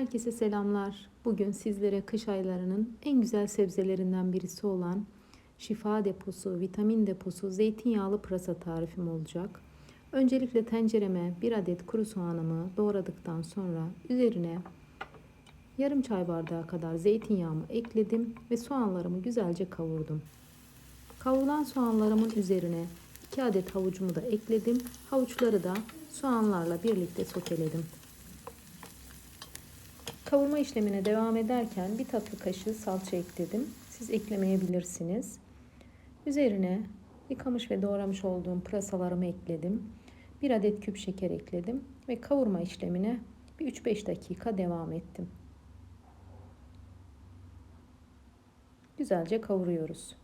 Herkese selamlar. Bugün sizlere kış aylarının en güzel sebzelerinden birisi olan şifa deposu, vitamin deposu, zeytinyağlı pırasa tarifim olacak. Öncelikle tencereme bir adet kuru soğanımı doğradıktan sonra üzerine yarım çay bardağı kadar zeytinyağımı ekledim ve soğanlarımı güzelce kavurdum. Kavrulan soğanlarımın üzerine 2 adet havucumu da ekledim. Havuçları da soğanlarla birlikte soteledim. Kavurma işlemine devam ederken bir tatlı kaşığı salça ekledim. Siz eklemeyebilirsiniz. Üzerine yıkamış ve doğramış olduğum pırasalarımı ekledim. Bir adet küp şeker ekledim ve kavurma işlemine bir 3-5 dakika devam ettim. Güzelce kavuruyoruz.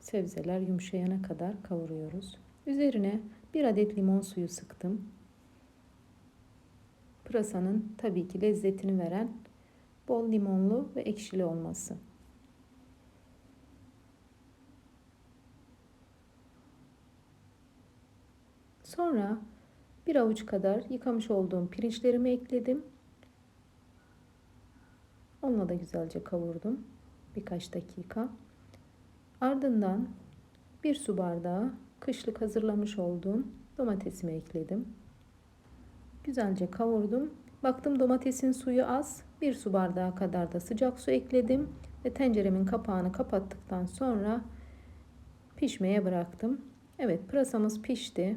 Sebzeler yumuşayana kadar kavuruyoruz. Üzerine bir adet limon suyu sıktım pırasanın tabii ki lezzetini veren bol limonlu ve ekşili olması. Sonra bir avuç kadar yıkamış olduğum pirinçlerimi ekledim. Onunla da güzelce kavurdum birkaç dakika. Ardından bir su bardağı kışlık hazırlamış olduğum domatesimi ekledim. Güzelce kavurdum. Baktım domatesin suyu az. Bir su bardağı kadar da sıcak su ekledim. Ve tenceremin kapağını kapattıktan sonra pişmeye bıraktım. Evet pırasamız pişti.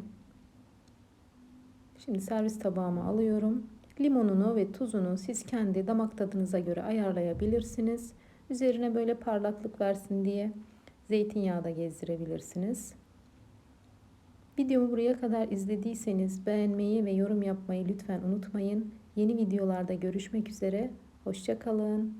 Şimdi servis tabağıma alıyorum. Limonunu ve tuzunu siz kendi damak tadınıza göre ayarlayabilirsiniz. Üzerine böyle parlaklık versin diye zeytinyağı da gezdirebilirsiniz. Videomu buraya kadar izlediyseniz beğenmeyi ve yorum yapmayı lütfen unutmayın. Yeni videolarda görüşmek üzere. Hoşçakalın.